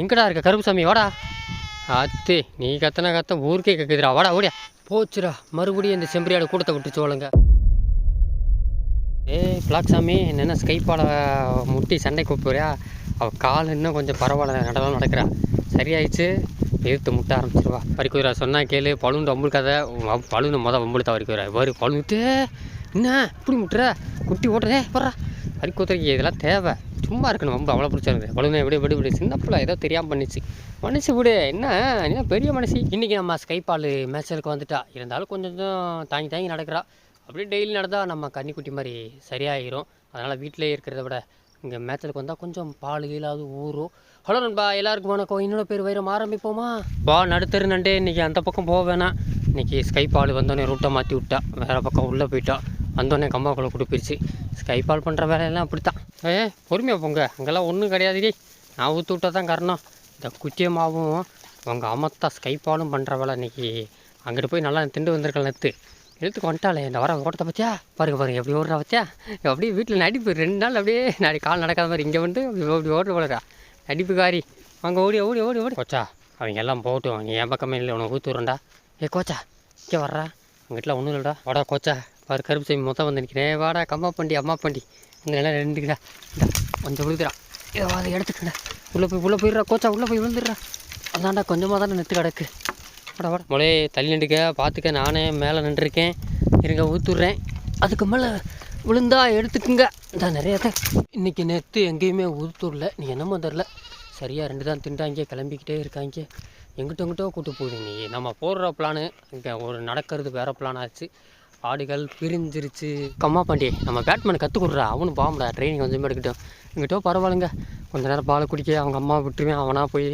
எங்கடா இருக்க கருப்புசாமி வாடா. அத்து நீ கத்தனா கத்த ஊருக்கே கேட்குதுடா வாடா ஓடியா. போச்சுடா. மறுபடியும் இந்த செம்பரியாடு கூட்டத்தை விட்டுச்சு ஓளுங்க ஏய் பிளாக்சாமி என்னென்ன ஸ்கைப்பால முட்டி சண்டை கூப்பிடுறியா? அவள் கால் இன்னும் கொஞ்சம் பரவாயில்ல நடலாம் நடக்கிறா. சரியாயிடுச்சு. எதிர்த்து முட்ட ஆரம்பிச்சிருவா. பறிக்குறா சொன்னால் கேளு. பழுண்டு வம்புல் கதை. பழுந்து மொதல் வம்புழுத்தா வரைக்குறா வரு பழுந்துட்டு என்ன இப்படி முட்டுற? குட்டி ஓட்டுறதே வர்றா பறிக்கூத்துறக்கு இதெல்லாம் தேவை. சும்மா இருக்கணும். ரொம்ப அவ்வளோ பிடிச்சிருக்கு அவ்வளோ எப்படி எப்படி விடு சின்ன பிள்ளை ஏதோ தெரியாமல் பண்ணிச்சு. மனுஷி விடு. என்ன? என்ன பெரிய மனுஷி? இன்றைக்கி நம்ம ஸ்கைப்பால் மேட்சலுக்கு வந்துட்டா. இருந்தாலும் கொஞ்சம் தாங்கி தாங்கி நடக்கிறா. அப்படியே டெய்லி நடந்தால் நம்ம கன்னிக்குட்டி மாதிரி சரியாயிரும். அதனால் வீட்டிலே இருக்கிறத விட இங்கே மேட்சலுக்கு வந்தால் கொஞ்சம் பால் கீழாவது ஊறும். ஹலோ நண்பா எல்லாருக்கும் வணக்கம். என்னோட பேர் வைரம். ஆரம்பிப்போமா? வா நடுத்தரு நண்டே இன்றைக்கி அந்த பக்கம் போக வேணாம். இன்றைக்கி ஸ்கை பால் வந்தோடனே ரூட்டை மாற்றி விட்டா. வேறு பக்கம் உள்ளே போயிட்டா. வந்தோடனே கம்மாக்குள்ளே கொடுப்பிருச்சு ஸ்கை பால் பண்ணுற வேலையெல்லாம் அப்படி தான் ஏ பொறுமையாக போங்க. அங்கெல்லாம் ஒன்றும் கிடையாதுடி நான் ஊற்று விட்டா தான் காரணம். இந்த குச்சியமாகவும் உங்கள் அமத்தா ஸ்கை பாலும் பண்ணுற வேலை இன்றைக்கி அங்கிட்டு போய் நல்லா திண்டு வந்திருக்கல நெத்து. எழுத்துக்கு வந்துட்டாளே. இந்த வர ஓட்டத்தை பார்த்தியா பாருங்க பாருங்க. எப்படி ஓடுறா பார்த்தியா அப்படியே வீட்டில் நடிப்பு. ரெண்டு நாள் அப்படியே நாளைக்கு கால் நடக்காத மாதிரி இங்கே வந்து அப்படி ஓடுற போலடா. அடிப்புக்காரி அங்கே ஓடி ஓடி ஓடி ஓடி. கோச்சா அவங்க எல்லாம் போகட்டும் அவங்க என் பக்கமே இல்லை உனக்கு ஊற்றி ஏ கோச்சா இங்கே வர்றா. உங்ககிட்ட ஒன்றும் இல்லைடா. வாடா கோச்சா பாரு கருப்பு சாமி மொத்தம் வந்து நிற்கிறேன் வாடா கம்மா பண்டி அம்மா பண்டி இந்த நிலம் ரெண்டுக்கிடா இந்த கொஞ்சம் விழுதுடா ஏதோ அதை எடுத்துக்கடா. உள்ளே போய் உள்ளே போயிடுறா கோச்சா உள்ளே போய் விழுந்துடுறா. அதான்டா கொஞ்சமாக தானே நிறுத்து கிடக்கு. வாடா வாடா. மொழே தள்ளி நின்றுக்க பார்த்துக்க நானே மேலே நின்றுருக்கேன். இருங்க ஊற்றுடுறேன் அதுக்கு மேலே விழுந்தா எடுத்துக்குங்க. இந்த நிறையா தான். இன்றைக்கி நேற்று எங்கேயுமே ஊத்தூரில். நீ என்னமோ தெரில சரியாக ரெண்டு தான் திண்டாங்க கிளம்பிக்கிட்டே இருக்காங்க. எங்கிட்ட எங்கிட்டோ கூட்டு போகுது நீ. நம்ம போடுற பிளானு இங்கே ஒரு நடக்கிறது வேறு பிளான் ஆச்சு. ஆடுகள் பிரிஞ்சிருச்சு. கம்மா பாண்டி நம்ம பேட்மேன் கற்றுக் கொடுறா. அவனு பாம்படா ட்ரைனிங் கொஞ்சமாக எடுக்கட்டும் எங்கிட்டோ பரவாயில்லைங்க. கொஞ்ச நேரம் பால் குடிக்க அவங்க அம்மா விட்டுருவேன் அவனாக போய்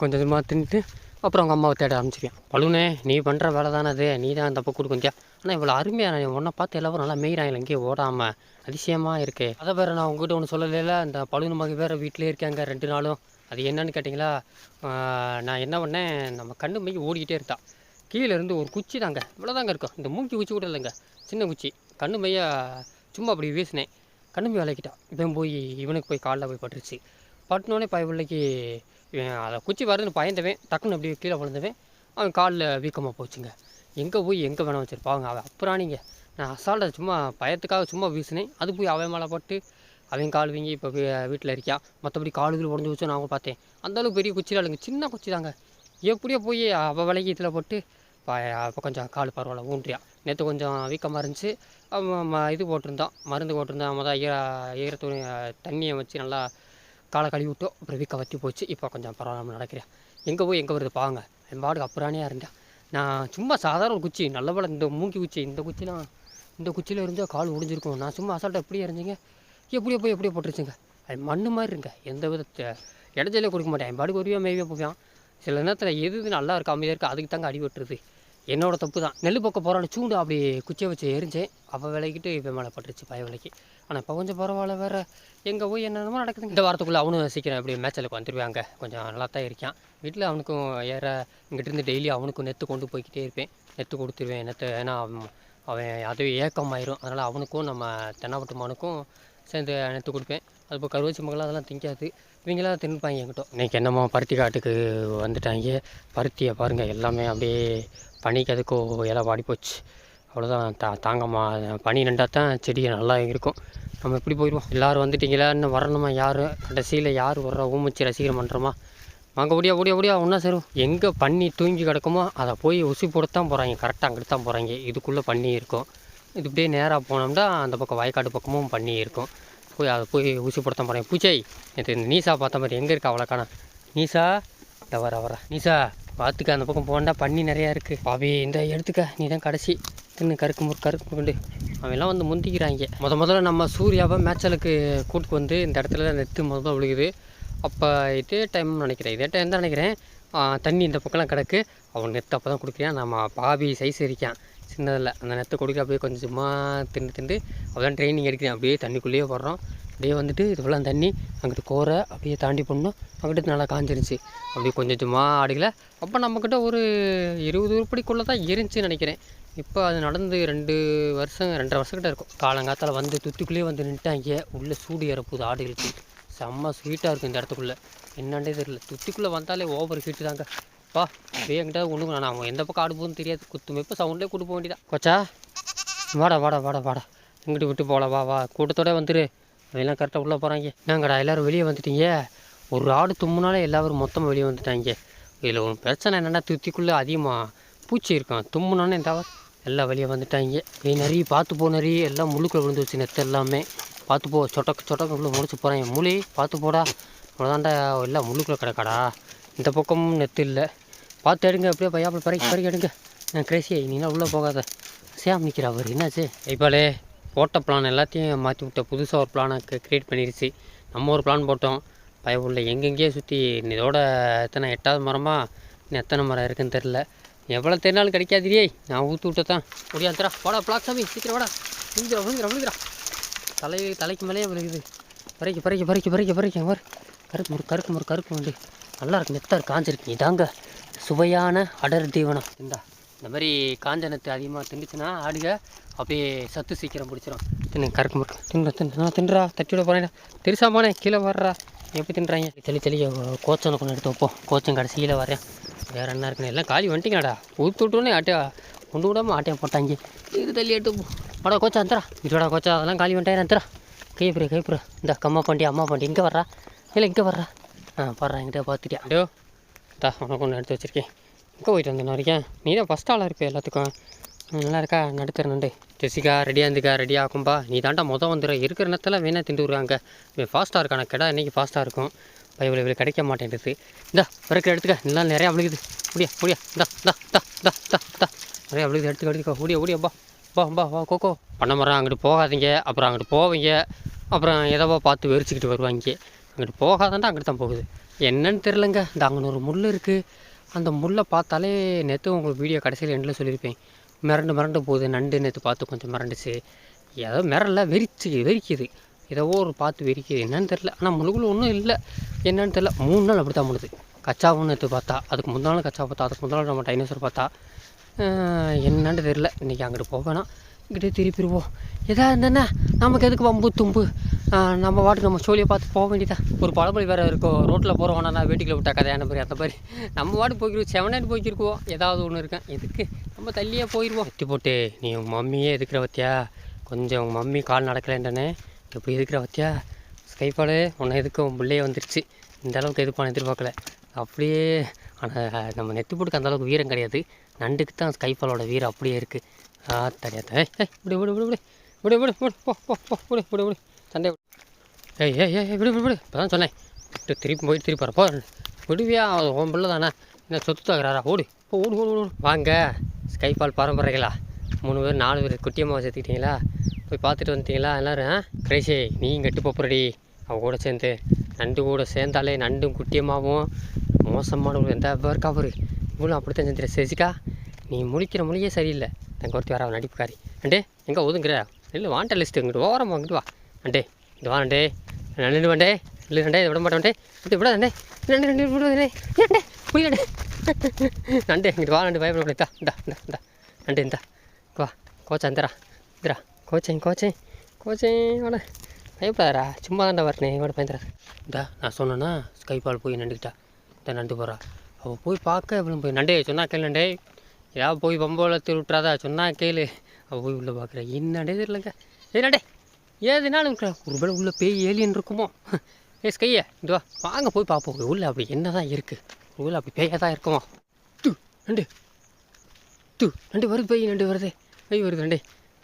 கொஞ்சம் கொஞ்சமாக தின்ட்டு அப்புறம் அவங்க அம்மாவை தேட ஆரம்பிச்சிருவேன். பழுனே நீ பண்ணுற வேலை தானே அது. நீ தான் தப்பு கொடுக்குந்தியா ஆனால் இவ்வளோ அருமையாக நான் உன்னை பார்த்து எல்லாரும் நல்லா மெய்கிறாங்க எங்கேயும் ஓடாமல் அதிசயமாக இருக்கு. அதை வேறு நான் உங்ககிட்ட ஒன்று சொல்லலைல. இந்த பழுனு மகி வேறு வீட்டிலே இருக்காங்க ரெண்டு நாளும். அது என்னன்னு கேட்டிங்களா? நான் என்ன பண்ணேன் நம்ம கண்ணு மைக்கு ஓடிக்கிட்டே இருந்தா கீழே இருந்து ஒரு குச்சி தாங்க இவ்வளோதாங்க இருக்கும். இந்த மூக்கி குச்சி கூட இல்லைங்க சின்ன குச்சி. கண்ணு மைய சும்மா அப்படி வீசினேன். கண்ணு மைய விளக்கிட்டான் இவன் போய் இவனுக்கு போய் காலில் போய் பட்டுருச்சு. பட்டினோடனே பய பிள்ளைக்கு அதை குச்சி வருதுன்னு பயந்தவன் டக்குன்னு அப்படியே கீழே விழுந்தவன் அவன் காலில் வீக்கமாக போச்சுங்க. எங்கே போய் எங்கே வேணாம் வச்சிருப்பாங்க அவன் அப்புறானிங்க நான் அசால்ட்டை சும்மா பயத்துக்காக சும்மா வீசினேன். அது போய் அவன் மேலே போட்டு அவன் கால் வீங்கி இப்போ வீட்டில் இருக்கான் மற்றபடி காலுகள் உடஞ்சி வச்சு நான் பார்த்தேன். அந்த அளவுக்கு பெரிய குச்சியில் இல்லைங்க. சின்ன குச்சி தாங்க. எப்படியோ போய் அவள் விலைக்கு இதில் போட்டு இப்போ கொஞ்சம் கால் பரவாயில்ல ஊன்றியா. நேற்று கொஞ்சம் வீக்கமாக இருந்துச்சு. ம- இது போட்டிருந்தான் மருந்து போட்டிருந்தான் மொதல் ஈர ஈர துணி தண்ணியை வச்சு நல்லா காலை கழுவி விட்டோம் அப்புறம் வீக்கம் வற்றி போச்சு. இப்போ கொஞ்சம் பரவாயில்லாமல் நடக்கிறேன். எங்கே போய் எங்கே வருது பாங்க என் பாடுக்கு அப்புறானே இருந்தேன் நான் சும்மா சாதாரண ஒரு குச்சி நல்ல வேளை இந்த மூங்கி குச்சி இந்த குச்சிலாம் இந்த குச்சியில் இருந்தால் கால் உடிஞ்சிருக்கும். நான் சும்மா அசால்ட்டாக எப்படியே இருந்தீங்க எப்படியோ போய் எப்படியோ போட்டுருச்சுங்க. அது மண்ணு மாதிரி இருங்க எந்த வித இடத்துல கொடுக்க மாட்டேன். என் பாடுக்கு ஒருவே மேய்வே போவான். சில நேரத்தில் எது எது நல்லா இருக்கா அமைதியாக இருக்கா அதுக்கு தாங்க அடி வெட்டுறது. என்னோட தப்பு தான் நெல் பக்கம் போகிறான சூண்டு அப்படி குச்சியை வச்சு எரிஞ்சேன். அவள் விலைக்கிட்டு இப்போ மேலே பட்டுருச்சு பய விலைக்கு ஆனால் இப்போ கொஞ்சம் பரவாயில்ல வேறு. எங்கே போய் என்னென்னமோ நடக்குது இந்த வாரத்துக்குள்ளே அவனும் சீக்கிரம் இப்படி மேட்சலுக்கு வந்துடுவாங்க கொஞ்சம் நல்லா தான் இருக்கான். வீட்டில் அவனுக்கும் ஏற இங்கிட்டிருந்து டெய்லி அவனுக்கும் நெத்து கொண்டு போய்க்கிட்டே இருப்பேன். நெத்து கொடுத்துருவேன். நெத்து ஏன்னா அவன் அவன் அதுவே ஏக்கமாயிரும். அதனால் அவனுக்கும் நம்ம தென்னாவட்டு மானுக்கும் சேர்ந்து அனைத்து கொடுப்பேன். அது இப்போ கருவச்சி மகளம் அதெல்லாம் திங்காது. இவங்களாம் தின்னுப்பாங்க என்கிட்ட. இன்னைக்கு என்னமோ பருத்தி காட்டுக்கு வந்துட்டாங்க. பருத்தியை பாருங்கள் எல்லாமே அப்படியே பனிக்கு அதுக்கும் இலை வாடி போச்சு. அவ்வளோதான் தா தாங்கம்மா பனி நின்றா தான் செடி நல்லா இருக்கும். நம்ம எப்படி போயிடுவோம். எல்லோரும் வந்துட்டிங்களா? இன்னும் வரணுமா? யார்? கடைசியில் யார் வர்றா? ஊமச்சி ரசிகரம் பண்ணுறோமா வாங்க ஓடியா ஓடியா ஓடியா ஒன்றா சேரும். எங்கே பண்ணி தூங்கி கிடக்குமோ அதை போய் உசு போட்டு தான் போகிறாங்க கரெக்டாக அங்கிட்டு தான் போகிறாங்க இதுக்குள்ளே பண்ணி இருக்கும். இது இப்படியே நேராக போனோம்னா அந்த பக்கம் வயக்காடு பக்கமும் பண்ணி இருக்கும். போய் அதை போய் ஊசி போடத்தான் போகிறேன் பூச்சை எனக்கு இந்த நீசா பார்த்த மாதிரி எங்கே இருக்கா அவ்வளோக்கான நீசா இந்த வர வர. நீசா பார்த்துக்க அந்த பக்கம் போனால் பண்ணி நிறையா இருக்குது பாபி இந்த எடுத்துக்க. நீ தான் கடைசி. தின்னு கருக்கு முறு கருக்கு கொண்டு அவெல்லாம் வந்து முந்திக்கிறாங்க. முத முதல்ல நம்ம சூர்யாவை மேட்சலுக்கு கூட்டுக்கு வந்து இந்த இடத்துல நெத்து முதல்ல விழுகுது. அப்போ இதே டைம் நினைக்கிறேன். இதே டைம் தான் நினைக்கிறேன். தண்ணி இந்த பக்கம்லாம் கிடக்கு. அவன் நெத்து அப்போ தான் கொடுக்குறேன். நம்ம பாபி சைஸ் இருக்கான். சின்னதில் அந்த நேரத்தை கொடுக்க அப்படியே கொஞ்சம் சும்மா திண்டு திண்டு அப்பதான் ட்ரைனிங் எடுக்கிறேன். அப்படியே தண்ணிக்குள்ளேயே போடுறோம் அப்படியே வந்துட்டு இதுவெல்லாம் தண்ணி. அங்கிட்டு கோரை அப்படியே தாண்டி போடணும். அங்கிட்டு நல்லா காஞ்சிருச்சு. அப்படியே கொஞ்சம் சும்மா ஆடுகளை அப்போ நம்மக்கிட்ட ஒரு இருபது உருப்படிக்குள்ளே தான் இருந்துச்சுன்னு நினைக்கிறேன். இப்போ அது நடந்து ரெண்டு வருஷம் ரெண்டரை வருஷக்கிட்ட இருக்கும். காலங்காத்தால் வந்து துத்துக்குள்ளேயே வந்து நின்ட்டாங்க உள்ளே சூடு ஏறப்போகுது ஆடுகளுக்கு. செம்ம ஸ்வீட்டாக இருக்கும் இந்த இடத்துக்குள்ளே. என்னன்னே தெரியல. துத்திக்குள்ளே வந்தாலே ஓவர் ஹீட்டு தாங்க. அப்பா அப்படியே என்கிட்ட ஒன்றும் நான்? அவன் எந்த பக்கம் ஆடு தெரியாது. குத்து மெப்ப சவுண்ட்லேயே கூட்டு போக வேண்டியதான் கொச்சா வாடா வாடா வாடா வாடா. இங்கிட்டு விட்டு போகலாம். வா வா கூட்டத்தோட வந்துரு. அதெல்லாம் கரெக்டாக உள்ளே போகிறாங்க என்னங்கடா எல்லோரும் வெளியே வந்துட்டீங்க? ஒரு ஆடு தும்முனாலே எல்லாரும் மொத்தமாக வெளியே வந்துட்டாங்க. இதில் ஒரு பிரச்சனை என்னென்னா துத்திக்குள்ளே அதிகமாக பூச்சி இருக்கும் தும்முனானே தவிர எல்லாம் வெளியே வந்துட்டாங்க. நீ நிறைய பார்த்து போ நிறைய எல்லாம் முழுக்கில் விழுந்து வச்சு நெத்த எல்லாமே. பார்த்து போ சொட்டக்கு சொட்டக்கு உள்ள முடிச்சு போகிறாங்க மூலி பார்த்து போடா. அவ்வளோதாண்டா எல்லாம் முழுக்கில் கிடக்காடா. இந்த பக்கமும் நெத்து இல்லை. பார்த்து எடுங்க அப்படியே பையாப்பில் பறக்கி பறக்கி எடுங்க. நான் கிரேசி நீங்களாம் உள்ளே போகாத. சேம் நிற்கிறா அவர் என்னாச்சு? இப்போலே போட்ட பிளான் எல்லாத்தையும் மாற்றி விட்ட. புதுசாக ஒரு பிளானை க்ரியேட் பண்ணிருச்சு. நம்ம ஒரு பிளான் போட்டோம். பயவுள்ள எங்கெங்கேயே சுற்றி இதோட எத்தனை எட்டாவது மரமா? இன்னும் எத்தனை மரம் இருக்குன்னு தெரில எவ்வளோ தெரினாலும் கிடைக்காதிரியே நான் ஊற்று விட்டதான். முடியாதுரா வாடா பிளாக் சாமி சீக்கிரம் வாடா. விழுந்துடா விழுந்துடா விழுந்துடா தலை தலைக்கு மேலேயே விழுகுது. பறிக்க பறிக்க பறிக்க பறிக்க பறிக்க. வர கருக்கு முறு கருக்கு முறு கருக்கு உண்டு நல்லா இருக்கு நெத்தார் காஞ்சிருக்கு. இதாங்க. சுவையான அடர் தீவனம். இந்தா இந்த மாதிரி காஞ்ச அதிகமாக திண்டுச்சுன்னா ஆடுக அப்படியே சத்து சீக்கிரம் பிடிச்சிரும். தின்னு கறக்கு முறுக்கு. தின்னு தின்னு தின்றா தட்டி விட போறேன். தெரிசா போனேன் கீழே வர்றா. எப்படி தின்றாங்க? தெளி தெளி கோச்சனை கொண்டு எடுத்து வைப்போம். கோச்சன் கடைசியில் வரேன் வேறு என்ன இருக்குன்னு எல்லாம் காலி வந்துட்டீங்கடா ஊத்து விட்டோன்னே ஆட்டையா கொண்டு விடாம ஆட்டையை போட்டாங்க. இது தள்ளி எட்டு வாடா கோச்சா அந்தரா இதுடா கோச்சா அதெல்லாம் காலி வந்துட்டேன் அந்தரா கைப்புற கைப்புற இந்த கம்மா பாண்டி அம்மா பாண்டி இங்கே வர்றா. இல்லை இங்கே வர்றா. ஆ பாடுறா என்கிட்ட பார்த்துட்டியா டோ தா உனக்கு ஒன்று எடுத்து வச்சிருக்கேன். எங்கே போயிட்டு வந்தேன் வரைக்கும் நீ தான் ஃபஸ்ட் ஆளாக இருப்பே எல்லாத்துக்கும். நல்லா இருக்கா? நடுத்தர நண்டு. ஜெசிகா ரெடியாக இருந்துக்கா? ரெடி ஆகும்பா. நீ தாண்டா மொதல் வந்துடுற இருக்கிற நேரத்தில் வேணால் திண்டு விடுவாங்க இவன் ஃபாஸ்ட்டாக இருக்கான? கடை இன்னைக்கு ஃபாஸ்ட்டாக இருக்கும். பைபிள் இவ்வளோ கிடைக்க மாட்டேங்குது இந்தா பிறக்கிற எடுத்துக்க. நல்லா நிறையா விழுகுது முடியா முடியா இந்தா தா தா தா தா தா நிறையா விழுகுது எடுத்துக்க எடுத்துக்கோ. முடியா முடியா பா பா பா வா கோகோ பண்ண மரம் அங்கிட்டு போகாதீங்க. அப்புறம் அங்கிட்டு போவீங்க. அப்புறம் எதவோ பார்த்து வெறிச்சிக்கிட்டு வருவாங்க. அங்கிட்டு போகாதாண்டா அங்கிட்டு தான் போகுது. என்னன்னு தெரிலங்க இந்த அங்கே ஒரு முள் இருக்குது அந்த முள்ளை பார்த்தாலே நேற்று உங்களுக்கு வீடியோ கடைசியில் எண்டில் சொல்லியிருப்பேன். மிரண்டு மிரண்டு போகுது. நண்டு நேற்று பார்த்து கொஞ்சம் மிரண்டுச்சு. ஏதோ மிரல வெறிச்சு வெறிக்குது. ஏதோ ஒரு பார்த்து வெறிக்குது. என்னன்னு தெரில ஆனால் முழுகுல ஒன்றும் இல்லை. என்னன்னு தெரில மூணு நாள் அப்படி தான் முழுது கச்சாவும் நேற்று பார்த்தா. அதுக்கு முந்தாள் கச்சா பார்த்தா. அதுக்கு முந்தாள் நம்ம டைனோசர் பார்த்தா. என்னன்னு தெரில இன்றைக்கி அங்கிட்டு போவேணாம் இங்கிட்டே திருப்பிடுவோம். எதாவது இருந்தேன்னா நமக்கு எதுக்கு வம்பு தும்பு? நம்ம வாட்டுக்கு நம்ம சோழியை பார்த்து போக வேண்டியதான் ஒரு பழமொழி வேறு இருக்கும் ரோட்டில் போகிறோம் நான் வீட்டுக்குள்ள விட்டா கதையான மாதிரி அந்த மாதிரி. நம்ம வாட்டு போய்க்கிருவோம். செவனாட்டு போய்க்கிருக்குவோம். ஏதாவது ஒன்று இருக்கேன் எதுக்கு? நம்ம தள்ளியே போயிடுவோம் எட்டி போட்டு நீ உங்கள் மம்மியே எதுக்குற பத்தியா கொஞ்சம் உங்கள் மம்மி கால் நடக்கலைன்றனே. எப்படி எதுக்குற பத்தியா ஸ்கைப்பாடு உன்னை எதுக்கு உன் பிள்ளையே வந்துருச்சு. இந்த அளவுக்கு எதிர்ப்பான எதிர்பார்க்கல. அப்படியே ஆனால் நம்ம நெத்து போட்டுக்கு அந்தளவுக்கு வீரம் கிடையாது. நண்டுக்கு தான் ஸ்கைஃபாலோட வீரம் அப்படியே இருக்குது ஆ தனியாக ஏய் ஏய் விடு விடு விடு விடு. விடு விடு விடு போ போ போ விடு விடு விடு. சண்டை ஏய் ஏய் ஏய் விடு விடு விடு. இப்போ தான் சொன்னேன். விட்டு திருப்பி போய் திருப்பி வரப்போ விடுவியா உன் பிள்ளை தானே. என்ன சொத்து தாக்குறாரா ஓடு. இப்போ ஓடு ஓடு ஓடு வாங்க. ஸ்கைபால் பரம்பரைகளா. மூணு பேர் நாலு பேர் குட்டியம்மாவை சேர்த்துக்கிட்டீங்களா போய் பார்த்துட்டு வந்துட்டீங்களா? எல்லோரும் கிரேஷே நீயும் கெட்டு போப்புறடி அவ கூட சேர்ந்து. நண்டு கூட சேர்ந்தாலே நண்டும் குட்டியம்மாவும் மோசமானவங்க எந்த பேர் கவரு இவ்வளோ அப்படித்தான் செஞ்சிட சேசிக்கா நீ முழிக்கிற மொழியே சரியில்லை. தங்க ஒருத்தி வர நடிப்புக்காரி. அண்டே எங்கே ஒதுங்குற? இல்லை வாண்ட லிஸ்ட்டு இங்கிட்டு ஓரம் வாங்கிட்டு வா. அண்டே இது வாண்டே நின்று நண்டு வண்டே. இல்லை ரெண்டே விட மாட்டேன் இது விடாதே விட ரெண்டு ரெண்டு விடுவதே ஏண்டே புரியலண்டே நண்டே இங்கிட்டு வா நண்டு பயப்பட இந்தா இந்தா இந்தா இந்தா. நண்டு இந்தா. வா. கோச்சா இந்தரா இந்தரா கோச்சேன் கோச்சேன். கோச்சேன் வாட. பயப்படாதடா. சும்மா தாண்டா வரனே இவட பயந்துடா இந்தா நான் சொன்னேன்னா ஸ்கைபால் போய் நண்டுக்கிட்டா. இந்த நண்டு போகிறா அவள் போய் பார்க்க இவளும் போய் நண்டே சொன்னா கேள் நண்டே. ஏதாவது போய் பம்போல விட்றாதா சொன்னா கேளு. அவள் போய் உள்ளே பார்க்குறேன் என்னடே தெரியலங்க என்னடே ஏதுனாலும் ஒரு வேளை உள்ள பேய் ஏலியன் இருக்குமோ? ஏ ஸ்கைய இந்த வா வாங்க போய் பார்ப்போம் உள்ள அப்படி என்ன தான் இருக்குது உள்ளே அப்படி பேயாக தான் இருக்குமோ? து நண்டு. து நண்டு வருது பேய் நண்டு வருது. பேய் வருது நண்டு.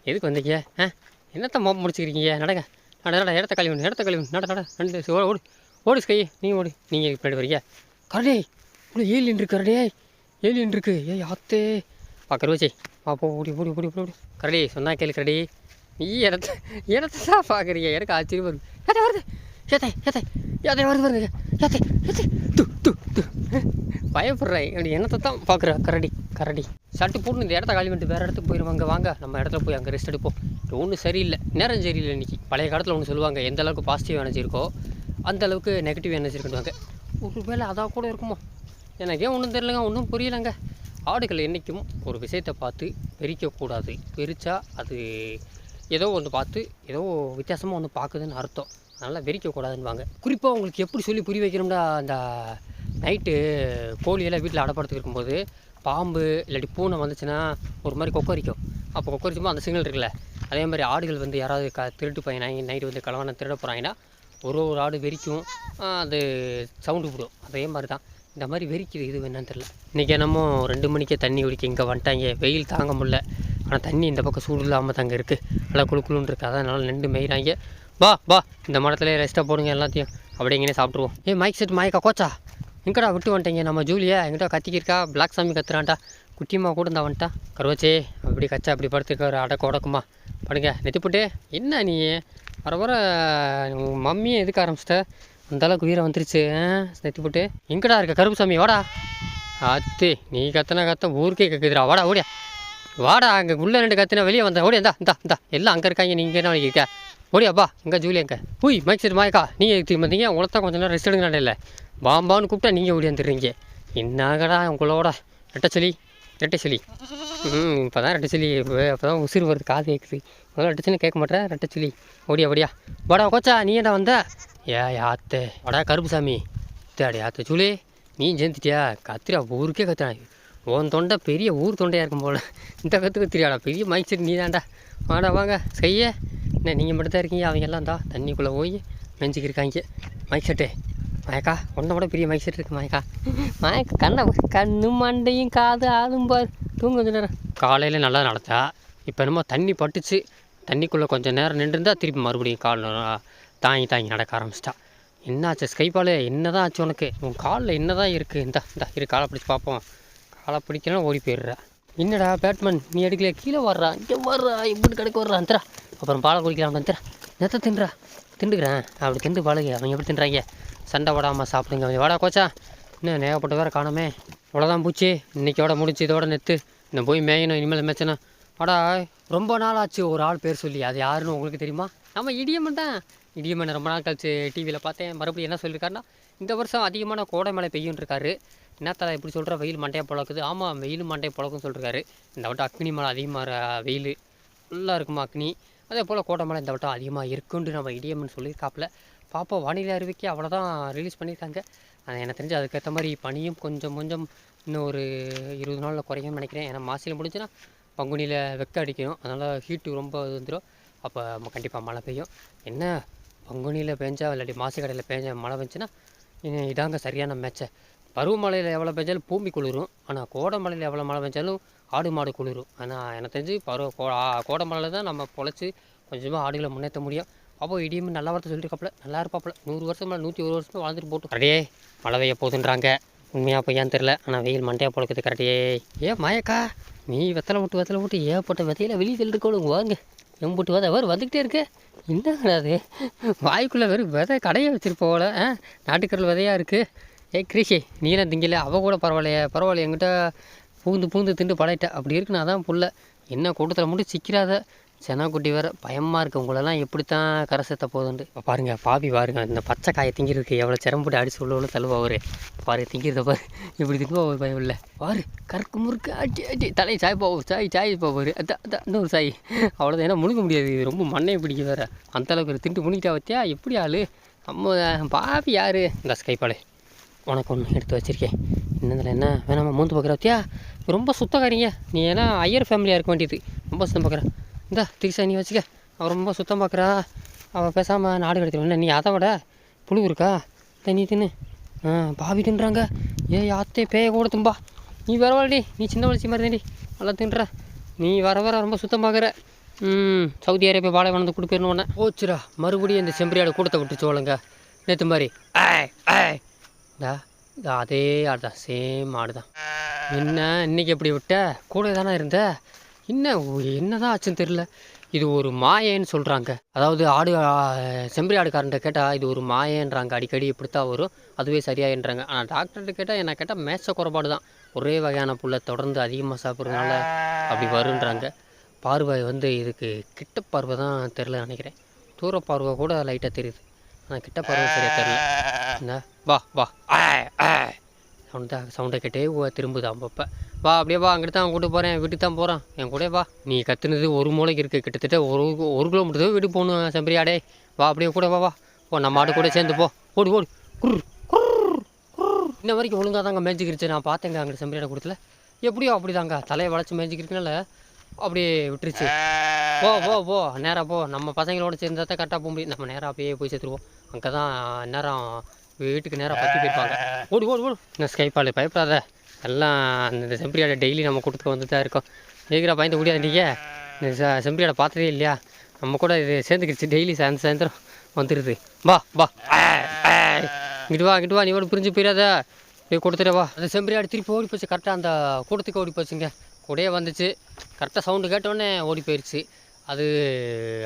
எதுக்கு வந்தீங்க? ஆ? என்னத்த மோப்பம் முடிச்சுக்கிறீங்க நடங்க. நட நட இடத்த கழிவு இடத்த கழிவு நட நட நண்டு. ஓடு. ஓடு ஓடு ஸ்கை நீ ஓடு. நீங்கள் பின்னாடி வரீங்க? கரடே இவ்வளோ ஏலியன் இருக்கு கரடே ஏலியன் இருக்கு ஏய் ஆத்தே. பார்க்குற சே பாப்போ ஓடி ஓடி ஓடி ஓடி ஓடி. கரடி சொன்னா கேளு கரடி. நீ இடத்த இடத்த தான் பார்க்குறீங்க எனக்கு ஆச்சரியம் வருது ஏதே வருது. ஏதே ஏதே ஏதே வருது வருது. ஏதே ஏதே து து து. பயப்படுறேன் அப்படி என்னத்தை தான் பார்க்குற கரடி கரடி. சட்டு போட்டு இந்த இடத்த காலி பண்ணிட்டு வேறு இடத்துக்கு போயிடுவாங்க வாங்க. நம்ம இடத்துல போய் அங்கே ரெஸ்ட் எடுப்போம். ஒன்றும் சரியில்லை. நேரம் சரியில்லை இன்றைக்கி பழைய காலத்தில் ஒன்று சொல்லுவாங்க. எந்த அளவுக்கு பாசிட்டிவ் எனர்ஜி இருக்கோ அந்த அளவுக்கு நெகட்டிவ் எனர்ஜி இருக்குவாங்க ஒரு வேளை அதாக கூட இருக்குமோ? எனக்கே ஒன்றும் தெரியலங்க ஒன்றும் புரியலைங்க. ஆடுகள் என்றைக்கும் ஒரு விஷயத்தை பார்த்து வெறிக்கக்கூடாது. வெறிச்சா அது ஏதோ ஒன்று பார்த்து ஏதோ வித்தியாசமாக ஒன்று பார்க்குதுன்னு அர்த்தம். அதனால் வெறிக்கக்கூடாதுன்னுவாங்க. குறிப்பாக உங்களுக்கு எப்படி சொல்லி புரிய வைக்கணும்னா அந்த நைட்டு கோழியெல்லாம் வீட்டில் அடப்படுத்துக்கு இருக்கும்போது பாம்பு இல்லாட்டி பூனை வந்துச்சுன்னா ஒரு மாதிரி கொக்கரிக்கும். அப்போ கொக்கரிச்சுமா அந்த சிக்னல் இருக்குல்ல. அதே மாதிரி ஆடுகள் வந்து யாராவது க திருட்டு பையன் நைட்டு வந்து கலவான திருட போகிறாங்கன்னா ஒரு ஒரு ஆடு வெறிக்கும். அது சவுண்டு விடும் அதே மாதிரி தான். இந்த மாதிரி வெறிக்குது இது என்னன்னு தெரில இன்றைக்கி என்னமோ ரெண்டு மணிக்கே தண்ணி குடிக்க இங்கே வந்துட்டாங்க. வெயில் தாங்க முடில ஆனால் தண்ணி இந்த பக்கம் சூடு இல்லாமல் தாங்க இருக்குது நல்லா குளு குளுன்னு இருக்குது அதனால் நின்று மேய்கிறாங்க வா வா இந்த மரத்துல ரெஸ்ட்டாக போடுங்க எல்லாத்தையும். அப்படியே இங்கே சாப்பிட்ருவோம் ஏ மைக் செட் மயக்கா கோச்சா. எங்கடா விட்டு வந்துட்டீங்க? நம்ம ஜூலியா எங்கிட்ட கத்திக்கிருக்கா? பிளாக் சாமி கத்துறான்டா. குட்டியம்மா கூட இந்த வந்துட்டா. கருவச்சே அப்படி கச்சா அப்படி படுத்துருக்காரு அடக்க உடக்குமா. படுங்க. நெத்திப்புட்டு என்ன நீ? வர வர மம்மியை மம்மியே ஆரம்பிச்சிட்ட? அந்தளவுக்கு வீரம் வந்துருச்சு செத்து போட்டு. எங்கடா இருக்க கருப்பு சாமி வாடா. அத்து நீ கத்துனா கத்த ஊருக்கே கேட்குதுடா வாடா ஓடியா. வாடா அங்கே உள்ள ரெண்டு கத்தினா வெளியே வந்த ஓடியா இந்தா இந்தா இந்தா. எல்லாம் அங்கே இருக்காங்க நீங்கள் என்ன இருக்க? ஓடியாப்பா எங்கே ஜூலி எங்க உய் மைக் மாயக்கா. நீங்கள் எடுத்து வந்தீங்க? உனத்தான் கொஞ்ச நேரம் ரெஸ்ட் எடுங்க இல்லை பாம்பான்னு கூப்பிட்டா நீங்கள் ஓடியாந்துடுறீங்க என்னங்கடா உங்களோட? ரெட்டச்சலி சொல்லி ம் இப்போ தான் ரெட்டச்சலி அப்போ தான் உசிறு வருது காது கேட்குது முதல்ல சொல்லி கேட்க மாட்டேன் ரெட்டச்சலி ஓடியா ஓடியா. வாடா கோச்சா நீ என்ன வந்த? ஏ யாத்தே வாடா கருப்புசாமி தேடி யாத்த ஜூலி நீ ஜெயிச்சிட்டியா கத்திரியா ஊருக்கே கத்துறான் உன் தொண்டை பெரிய ஊர் தொண்டையாக இருக்கும் போல இந்த கற்று கத்திரியாடா பெரிய மைக் செட் நீ தான்டா வாடா வாங்க செய்ய என்ன நீங்கள் மட்டும் தான் இருக்கீங்க அவங்க எல்லாம் தான் தண்ணிக்குள்ளே போய் மெஞ்சிக்கிருக்காங்க மைக் செட்டு மயக்கா உன்னை விட பெரிய மைக் செட் இருக்கு மயக்கா மயக்க கண்ணை கண்ணு மண்டையும் காது ஆளும் பார் தூங்க கொஞ்ச நேரம் காலையில் நல்லா நடத்தா இப்போ என்னமோ தண்ணி பட்டுச்சு தண்ணிக்குள்ளே கொஞ்சம் நேரம் நின்றுருந்தா திருப்பி மறுபடியும் கால் தாங்கி தாங்கி நடக்க ஆரம்பிச்சிட்டா. என்னாச்சு? ஸ்கைபாலு என்ன தான் ஆச்சு உனக்கு? உன் காலில் என்ன தான் இருக்குது இந்த இந்த இரு காலை பிடிச்சி பார்ப்போம் காலை பிடிக்கலாம் ஓடி போயிடுறா. என்னடா பேட்மேன் நீ எடுக்கல கீழே வர்றா இங்கே வர்றா இப்படி கிடக்க வர்றா அந்தரா அப்புறம் பாலை குடிக்கலாம் தரா நெத்த தின்றா? திண்டுக்கிறேன். அப்படி திண்டு பாலுங்க. அவங்க எப்படி தின்றாங்க? சண்டை போடாமல் சாப்பிடுங்க. அவங்க வாடா கோச்சா. இன்னும் நேகப்பட்ட வேறு காணாமே. அவ்வளோதான் பூச்சி. இன்னைக்கோட முடிச்சு இதோட நெத்து இந்த போய் மேயணும் இனிமேல் மேய்ச்சனா வாடா ரொம்ப நாள் ஆச்சு. ஒரு ஆள் பேர் சொல்லி. அது யாருன்னு உங்களுக்கு தெரியுமா? நம்ம இடியம்மன் தான். இடியம்மன் ரொம்ப நாள் கழிச்சு டிவியில் பார்த்தேன். மறுபடியும் என்ன சொல்லியிருக்காருன்னா இந்த வருஷம் அதிகமான கோடை மழை பெய்யும் இருக்காரு என்னத்தலை இப்படி சொல்கிற வெயில் மண்டையாக பழக்குது. ஆமாம் வெயில் மண்டையை பழக்குன்னு சொல்லியிருக்காரு இந்த வட்டம் அக்னி மழை அதிகமாக வெயில். ஃபுல்லாக இருக்குமா அக்னி? அதே போல் கோடை மழை இந்த வட்டம் அதிகமாக இருக்குன்னு நம்ம இடியம்மன் சொல்லியிருக்காப்புல. பார்ப்போம் வானிலை அறிவிக்கை அவ்வளோதான் ரிலீஸ் பண்ணியிருக்காங்க. அது எனக்கு தெரிஞ்சு அதுக்கேற்ற மாதிரி பனியும் கொஞ்சம் கொஞ்சம் இன்னும் ஒரு இருபது நாளில் குறையும்னு நினைக்கிறேன். ஏன்னா மாசியில் முடிஞ்சுன்னா பங்குனியில் வெக்க அடிக்கணும். அதனால் ஹீட்டு ரொம்ப இது வந்துடும் அப்போ கண்டிப்பாக மழை பெய்யும். என்ன பங்குனியில் பெஞ்சா இல்லாட்டி மாசி கடையில் பெஞ்ச மழை பெஞ்சுன்னா இதாங்க சரியான மேட்சை. பருவமழையில் எவ்வளோ பெஞ்சாலும் பூமி குளிரும். ஆனால் கோடமழையில் எவ்வளோ மழை பெஞ்சாலும் ஆடு மாடு குளிரும். ஆனால் எனக்கு தெரிஞ்சு பருவ கோ ஆ- கோடை தான் நம்ம பொழைச்சி கொஞ்சமாக ஆடுகளை முன்னேற்ற முடியும். அப்போ இடியும் நல்ல வார்த்தை சொல்லியிருக்காப்புல நல்லா இருப்பாப்புல. நூறு வருஷம் மேலே நூற்றி ஒரு வருஷம் வாழ்ந்துட்டு போட்டு கரெக்டே மழை பெய்ய போகுதுன்றாங்க. உண்மையாக பொய்யான்னு தெரில ஆனால் வெயில் மண்டையாக பொழக்குது கரெக்டே ஏ மாயக்கா நீ வெத்தலை விட்டு வெத்தலை விட்டு ஏற்பட்ட விதையில வெளியே தள்ளிட்டு வாங்க. எம்புட்டு விதை வேறு வந்துக்கிட்டே இருக்கு. என்ன கிடையாது வாய்க்குள்ளே வெறும் விதை கடையை வச்சிருப்போல ஆ? நாட்டுக்கடல் விதையாக இருக்குது ஏ கிரிஷி நீலாம் திங்கல? அவள் கூட பரவாயில்லையே. பரவாயில்ல என்கிட்ட பூந்து பூந்து திண்டு பழையிட்ட அப்படி இருக்குன்னா தான் புள்ள. என்ன கூட்டத்தில் மட்டும் சிக்கிறாத? செனாக்குட்டி வேற பயமாக இருக்குது உங்களெல்லாம் எப்படி தான் கரை சேர்த்த போகுதுன்ட்டு. பாருங்க பாபி பாருங்க இந்த பச்சை காயை திங்கிறதுக்கு எவ்வளோ சிரமப்பட்டு அடிச்சு உள்ள தள்ளுவா அவரு. பாரு திங்கிறத பாரு. இப்படி திங்குவா ஒரு பயம் இல்லை. பாரு கருக்கு முறுக்கு அடி அடி. தலை சாய் போவோம் சாய் சாய் போவார் அதான் அதான் இன்னொரு சாய். அவ்வளோதான் ஏன்னா முழுங்க முடியாது. ரொம்ப மண்ணையை பிடிக்க வேற. அந்த அளவுக்கு ஒரு திண்டு முழுங்கிட்டா வத்தியா எப்படி ஆளு? நம்ம பாபி யாரு? இந்த ஸ்கைப்பாளே. உனக்கு ஒன்று எடுத்து வச்சிருக்கேன். என்னதில் என்ன வேணாமா? மூந்து பார்க்குற வத்தியா ரொம்ப சுத்தக்காரிங்க. நீ ஏன்னா ஐயர் ஃபேமிலியாக இருக்க வேண்டியது. ரொம்ப சுத்தம் பார்க்குற இந்தா திரிசா நீ வச்சுக்க. அவள் ரொம்ப சுத்தம் பார்க்குறா அவள் பேசாமல் நாடு கடத்திடுவேன் நீ அதை விட? புழு இருக்கா? நீ தின்னு. ஆ பாவி தின்றாங்க. ஏ யாத்தே பேய கூட தும்பா நீ வரவாடி நீ சின்ன வளர்ச்சி மாதிரி தாண்டி நல்லா தின்ற. நீ வர வர ரொம்ப சுத்தம் பார்க்குற ம் சவுதி அரேபியா வாழை வந்து கொடுப்பேன்னு உடனே போச்சுரா மறுபடியும் இந்த செம்பரியாடு கூட்டத்தை விட்டு சோளுங்க நேற்று மாதிரி. ஏய் ஏய். டா இது அதே ஆடு தான் சேம் ஆடு தான் என்ன இன்னைக்கு எப்படி விட்ட? கூட தானே இருந்த? என்ன என்ன தான் ஆச்சுன்னு தெரில இது ஒரு மாயேன்னு சொல்கிறாங்க அதாவது ஆடு செம்பரி ஆடுக்காரன்ட்ட கேட்டால் இது ஒரு மாயன்றாங்க. அடிக்கடி இப்படித்தான் வரும். அதுவே சரியாயின்றாங்க. ஆனால் டாக்டர்கிட்ட கேட்டால் என்ன கேட்டால் மேட்ச குறைபாடு தான். ஒரே வகையான புல்லை தொடர்ந்து அதிகமாக சாப்பிட்றதுனால அப்படி வருன்றாங்க. பார்வை வந்து இதுக்கு கிட்ட பார்வை தான் தெரில நினைக்கிறேன். தூர பார்வை கூட லைட்டாக தெரியுது. ஆனால் கிட்ட பார்வை சரியாக தெரில என்ன? வா வா. சவுண்ட் தான் சவுண்டை கேட்டே ஓ- அப்பப்போ வா அப்படியே வா அங்கிட்டு தான் கூட்டு போகிறேன் வீட்டுக்கு தான் போகிறான் என் கூட வா. நீ கத்துனது ஒரு மூளைக்கு இருக்குது கிட்டத்தட்ட ஒரு ஒரு கிலோமீட்டர் தான் வீட்டுக்கு போகணும் செம்பரியாடே வா அப்படியே கூட வா வா. ஓ நம்ம ஆடு கூட சேர்ந்து போ. ஓடு ஓடு. குர் குர் இன்ன வரைக்கும் ஒழுங்காக தாங்க மேய்ச்சிக்கிருச்சு நான் பார்த்தேங்க அங்கே செம்பரியாடை கொடுத்துல எப்படியோ அப்படி தாங்க தலையை வளைச்சி மேய்ச்சிக்கிறதுனால அப்படியே விட்டுருச்சு. போ போ போ. நேராக போ. நம்ம பசங்களோட சேர்ந்தா தான் கரெக்டாக போக முடியும் நம்ம நேராக அப்படியே போய் சேர்த்துருவோம். அங்கே தான் நேரம் வீட்டுக்கு நேராக பற்றி போயிருப்பாங்க ஓடு ஓடு ஓடு. இந்த ஸ்கைப்பால் பயப்படாத. எல்லாம் இந்த செம்பரியாடை டெய்லி நம்ம கூட்டத்துக்கு வந்து தான் இருக்கோம். ஏகிரா பயந்து முடியாது நீங்கள் இந்த செம்பரியாடை பார்த்ததே இல்லையா? நம்ம கூட இது சேர்ந்துக்கிடுச்சு டெய்லி சாயந்தரம் சாயந்தரம் வந்துடுது வா வா. இங்கிட்டு வா இங்கிட்டு வா. நீ கூட பிரிஞ்சு போயிடாத. நீ கொடுத்துட்டு வா. அந்த செம்பரியாடு திருப்பி ஓடி போச்சு. கரெக்டாக அந்த கூட்டத்துக்கு ஓடி போச்சுங்க. கூடயே வந்துச்சு. கரெக்டாக சவுண்டு கேட்டோடனே ஓடி போயிடுச்சு அது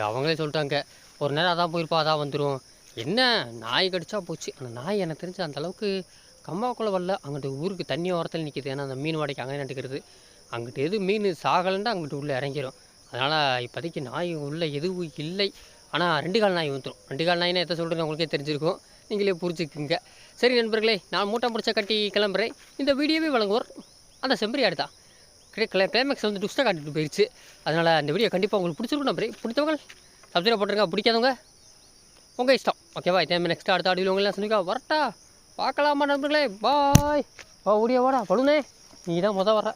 அவங்களே சொல்லிட்டாங்க. ஒரு நேரம் அதான் போயிருப்பா அதான் வந்துடும் என்ன? நாய் கடிச்சா போச்சு. அந்த நாய் எனக்கு தெரிஞ்சு அந்த அளவுக்கு கம்மாக்குள்ளே வரல. அங்கிட்டு ஊருக்கு தண்ணி ஓரத்தில் நிற்கிது ஏன்னா அந்த மீன் வாடைக்கு அங்கே நட்டுக்கிறது அங்கிட்டு எது மீன் சாகலைன்னா அங்கிட்டு உள்ளே இறங்கிடும் அதனால் இப்போதைக்கு நாய் உள்ளே எதுவும் இல்லை. ஆனால் ரெண்டு கால் நாய் வந்துடும் ரெண்டு கால் நாய்னா எதை சொல்கிறேன்னு உங்களுக்கே தெரிஞ்சிருக்கும். நீங்களே புரிஞ்சுக்குங்க. சரி நண்பர்களே நான் மூட்டை முடிச்ச கட்டி கிளம்புறேன். இந்த வீடியோவே வழங்குவோர் அந்த செம்பரி ஆடு தான். கிளை கிளைமேக்ஸ் வந்து டுஸ்ட்டாக காட்டிட்டு போயிடுச்சு அதனால் அந்த வீடியோ கண்டிப்பாக உங்களுக்கு பிடிச்சிருக்கும் நம்பரே பிடித்தவங்க சப்ஸ்கிரைப் போட்டிருக்கா பிடிக்காதவங்க உங்கள் இஷ்டம். ஓகேவா இதே மாதிரி நெக்ஸ்ட் அடுத்த ஆடியோவில் உங்களெல்லாம் சொல்லிக்கா வரட்டா. பார்க்கலாமா நண்பர்களே. பாய் வா ஓடியா வாடா. பழுனே நீ தான் முத வர